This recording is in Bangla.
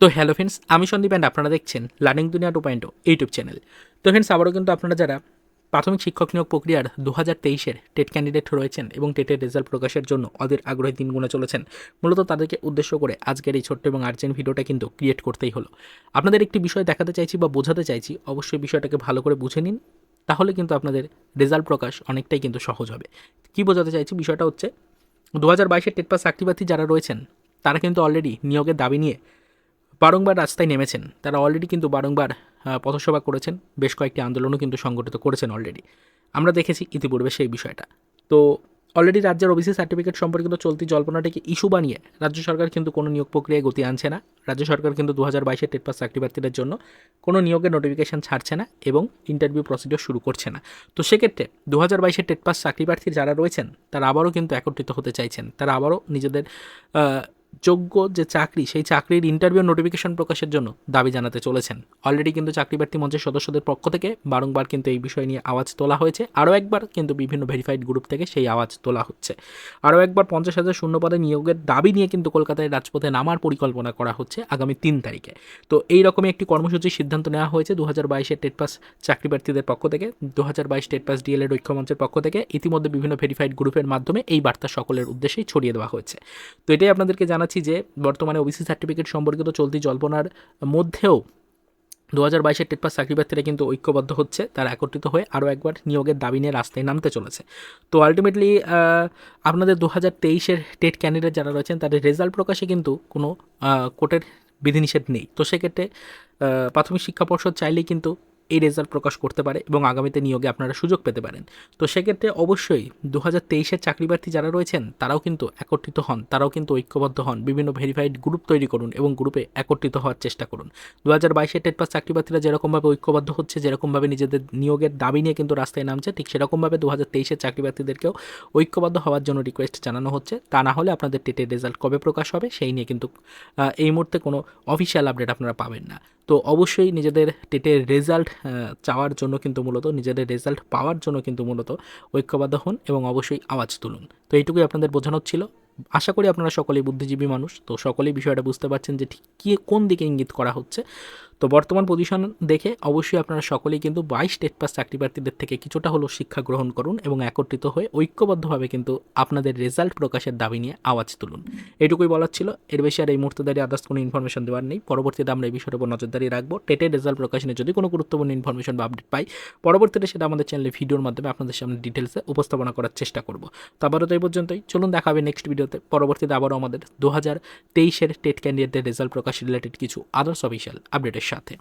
তো হ্যালো ফ্রেন্ডস আমি সন্দীপ অ্যান্ড আপনারা দেখছেন Learning Duniya two point YouTube channel তো ফ্রেন্ডস আবারও কিন্তু আপনারা যারা প্রাথমিক শিক্ষক নিয়োগ প্রক্রিয়ার দু হাজার তেইশের টেট ক্যান্ডিডেট রয়েছেন এবং টেটের রেজাল্ট প্রকাশের জন্য অধীর আগ্রহী দিন গুণে চলেছেন, মূলত তাদেরকে উদ্দেশ্য করে আজকের এই ছোট্ট এবং আর্জেন্ট ভিডিওটা কিন্তু ক্রিয়েট করতেই হলো। আপনাদের একটি বিষয় দেখাতে চাইছি বা বোঝাতে চাইছি, অবশ্যই বিষয়টাকে ভালো করে বুঝে নিন, তাহলে কিন্তু আপনাদের রেজাল্ট প্রকাশ অনেকটাই কিন্তু সহজ হবে। কী বোঝাতে চাইছি বিষয়টা হচ্ছে দু হাজার বাইশের টেট পাস চাকরিপ্রার্থী যারা রয়েছেন, তারা কিন্তু অলরেডি নিয়োগের দাবি নিয়ে বারংবার রাস্তায় নেমেছেন। তারা অলরেডি কিন্তু বারংবার পথসভা করেছেন। বেশ কয়েকটি আন্দোলনও কিন্তু সংগঠিত করেছেন অলরেডি আমরা দেখেছি ইতিপূর্বে সেই বিষয়টা। তো অলরেডি রাজ্যের ওবিসি সার্টিফিকেট সম্পর্কিত চলতি জল্পনাটিকে ইস্যু বানিয়ে রাজ্য সরকার কিন্তু কোনো নিয়োগ প্রক্রিয়ায় গতি আনছে না। রাজ্য সরকার কিন্তু দু হাজার বাইশের টেট পাস চাকরিপ্রার্থীদের জন্য কোনো নিয়োগের নোটিফিকেশন ছাড়ছে না এবং ইন্টারভিউ প্রসিডিওর শুরু করছে না। তো সেক্ষেত্রে দু হাজার বাইশের টেট পাস চাকরিপ্রার্থী যারা রয়েছেন, তারা আবারও কিন্তু একত্রিত হতে চাইছেন। তারা আবারও নিজেদের যোগ্য যে চাকরি, সেই চাকরির ইন্টারভিউ নোটিফিকেশন প্রকাশের জন্য দাবি জানাতে চলেছেন। অলরেডি কিন্তু চাকরিপ্রার্থী মঞ্চের সদস্যদের পক্ষ থেকে বারংবার কিন্তু এই বিষয় নিয়ে আওয়াজ তোলা হয়েছে। আরও একবার কিন্তু বিভিন্ন ভেরিফাইড গ্রুপ থেকে সেই আওয়াজ তোলা হচ্ছে। আরও একবার পঞ্চাশ হাজার শূন্য পদে নিয়োগের দাবি নিয়ে কিন্তু কলকাতায় রাজপথে নামার পরিকল্পনা করা হচ্ছে আগামী তিন তারিখে। তো এই রকমই একটি কর্মসূচির সিদ্ধান্ত নেওয়া হয়েছে দু হাজার বাইশের টেট পাস চাকরিপ্রার্থীদের পক্ষ থেকে দু হাজার বাইশ টেট পাস ডিএলএড ঐক্যমঞ্চের পক্ষ থেকে। ইতিমধ্যে বিভিন্ন ভেরিফাইড গ্রুপের মাধ্যমে এই বার্তা সকলের উদ্দেশ্যেই ছড়িয়ে দেওয়া হয়েছে। তো এটাই আপনাদেরকে জানাচ্ছি যে বর্তমানে ওবিসি সার্টিফিকেট সম্পর্কিত চলতি জল্পনার মধ্যেও দু হাজার বাইশের টেট পাস চাকরিপ্রার্থীরা কিন্তু ঐক্যবদ্ধ হচ্ছে, তারা একত্রিত হয়ে আরও একবার নিয়োগের দাবি নিয়ে রাস্তায় নামতে চলেছে। তো আলটিমেটলি আপনাদের দু হাজার তেইশের টেট ক্যান্ডিডেট যারা রয়েছেন, তাদের রেজাল্ট প্রকাশে কিন্তু কোনো কোর্টের বিধিনিষেধ নেই। তো সেক্ষেত্রে প্রাথমিক শিক্ষা পর্ষদ চাইলেই কিন্তু এই রেজাল্ট প্রকাশ করতে পারে এবং আগামীতে নিয়োগে আপনারা সুযোগ পেতে পারেন। তো সেক্ষেত্রে অবশ্যই দু হাজার তেইশের চাকরিপ্রার্থী যারা রয়েছেন, তারাও কিন্তু একত্রিত হন, তারাও কিন্তু ঐক্যবদ্ধ হন, বিভিন্ন ভেরিফাইড গ্রুপ তৈরি করুন এবং গ্রুপে একত্রিত হওয়ার চেষ্টা করুন। দু হাজার বাইশের টেট পাস চাকরিপ্রার্থীরা যেরকমভাবে ঐক্যবদ্ধ হচ্ছে, যেরকমভাবে নিজেদের নিয়োগের দাবি নিয়ে কিন্তু রাস্তায় নামছে, ঠিক সেরকমভাবে দু হাজার তেইশের চাকরিপ্রার্থীদেরকেও ঐক্যবদ্ধ হওয়ার জন্য রিকোয়েস্ট জানানো হচ্ছে। তা না হলে আপনাদের টেটের রেজাল্ট কবে প্রকাশ হবে সেই নিয়ে কিন্তু এই মুহূর্তে কোনো অফিসিয়াল আপডেট আপনারা পাবেন না। তো অবশ্যই নিজেদের টেটের রেজাল্ট চাওয়ার জন্য কিন্তু মূলত, নিজেদের রেজাল্ট পাওয়ার জন্য কিন্তু মূলত ঐক্যবদ্ধ হন এবং অবশ্যই আওয়াজ তুলুন। তো এইটুকুই আপনাদের বোঝানোর ছিল। আশা করি আপনারা সকলেই বুদ্ধিজীবী মানুষ, তো সকলেই বিষয়টা বুঝতে পারছেন যে ঠিক কী, কোন দিকে ইঙ্গিত করা হচ্ছে। তো বর্তমান পজিশন দেখে অবশ্যই আপনারা সকলেই কিন্তু বাইশ টেট পাস চাকরি প্রার্থীদের থেকে কিছুটা হলেও শিক্ষা গ্রহণ করুন এবং একত্রিত হয়ে ঐক্যবদ্ধভাবে কিন্তু আপনাদের রেজাল্ট প্রকাশের দাবি নিয়ে আওয়াজ তুলুন। এটুকুই বলার ছিল। এর বেশি আর এই মুহূর্তে দাঁড়িয়ে আদার্স কোনো ইনফরমেশন দেওয়ার নেই। পরবর্তীতে আমরা এই বিষয়ের উপর নজরদারি রাখব। টেটের রেজাল্ট প্রকাশ নিয়ে যদি কোনো গুরুত্বপূর্ণ ইনফরমেশন বা আপডেট পাই, পরবর্তীতে সেটা আমাদের চ্যানেলে ভিডিওর মাধ্যমে আপনাদের সামনে ডিটেলসে উপস্থাপনা করার চেষ্টা করব। তো আবারও তো এই পর্যন্তই। চলুন দেখা হবে নেক্সট ভিডিওতে পরবর্তীতে আবারও আমাদের দু হাজার তেইশের টেট ক্যান্ডিডেটের রেজাল্ট প্রকাশ রিলেটেড কিছু আদার্স অফিসিয়াল আপডেটের সাথে